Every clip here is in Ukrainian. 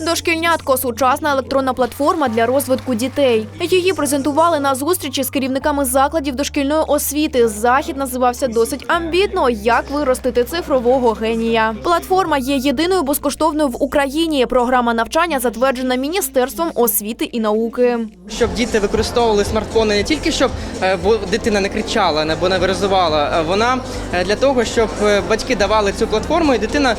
Дошкільнятко сучасна електронна платформа для розвитку дітей. Її презентували на зустрічі з керівниками закладів дошкільної освіти. Захід називався досить амбітно як виростити цифрового генія. Платформа є єдиною безкоштовною в Україні. Програма навчання затверджена міністерством освіти і науки. Щоб діти використовували смартфони не тільки щоб е, дитина не кричала або не виразувала, вона е, для того, щоб е, батьки давали цю платформу, і дитина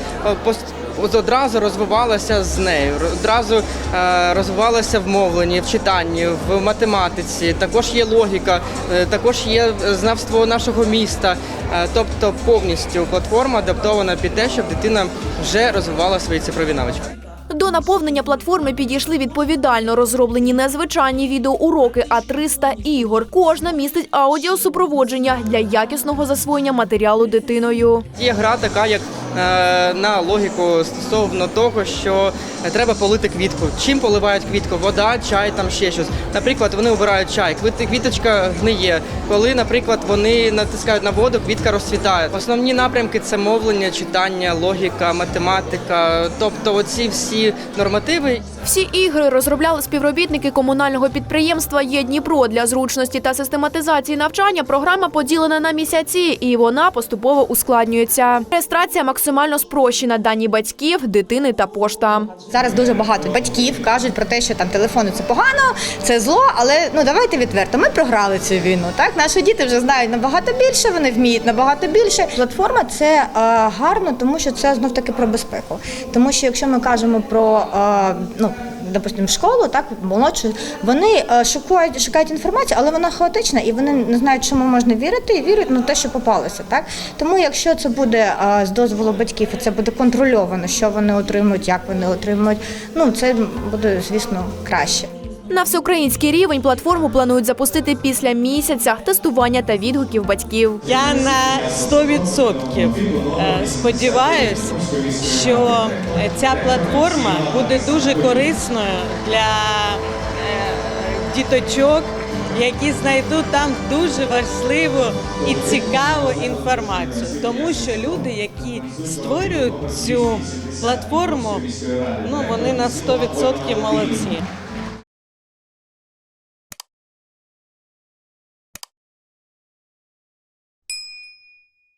от одразу розвивалася з нею, одразу е, розвивалася в мовленні, в читанні, в математиці. Також є логіка, е, також є знавство нашого міста. Е, Тобто повністю платформа адаптована під те, щоб дитина вже розвивала свої цифрові навички. До наповнення платформи підійшли відповідально розроблені не звичайні відеоуроки, а 300 ігор. Кожна містить аудіосупроводження для якісного засвоєння матеріалу дитиною. Є гра така, як на логіку стосовно того, що треба полити квітку. Чим поливають квітку? Вода, чай, там ще щось. Наприклад, вони обирають чай, квіт- квіточка гниє. Коли, наприклад, вони натискають на воду, квітка розцвітає. Основні напрямки це мовлення, читання, логіка, математика. Тобто, оці всі нормативи Всі ігри розробляли співробітники комунального підприємства «Є Дніпро». Для зручності та систематизації навчання програма поділена на місяці, і вона поступово ускладнюється. Реєстрація максимально спрощена. Дані батьків, дитини та пошта. Зараз дуже багато батьків кажуть про те, що там телефони це погано, це зло, але ну давайте відверто. Ми програли цю війну. Так наші діти вже знають набагато більше, вони вміють набагато більше. Платформа це е, гарно, тому що це знов таки про безпеку. Тому що якщо ми кажемо про е, ну. Допустимо, школу, так молодшу, вони е, шукають, шукають інформацію, але вона хаотична, і вони не знають, чому можна вірити, і вірять на те, що попалося. Так тому, якщо це буде е, з дозволу батьків, і це буде контрольовано, що вони отримують, як вони отримують, ну це буде, звісно, краще. На всеукраїнський рівень платформу планують запустити після місяця тестування та відгуків батьків. Я на 100% е, сподіваюсь, що е, ця платформа буде дуже корисною для е, діточок, які знайдуть там дуже важливу і цікаву інформацію. Тому що люди, які створюють цю платформу, ну вони на 100% молодці.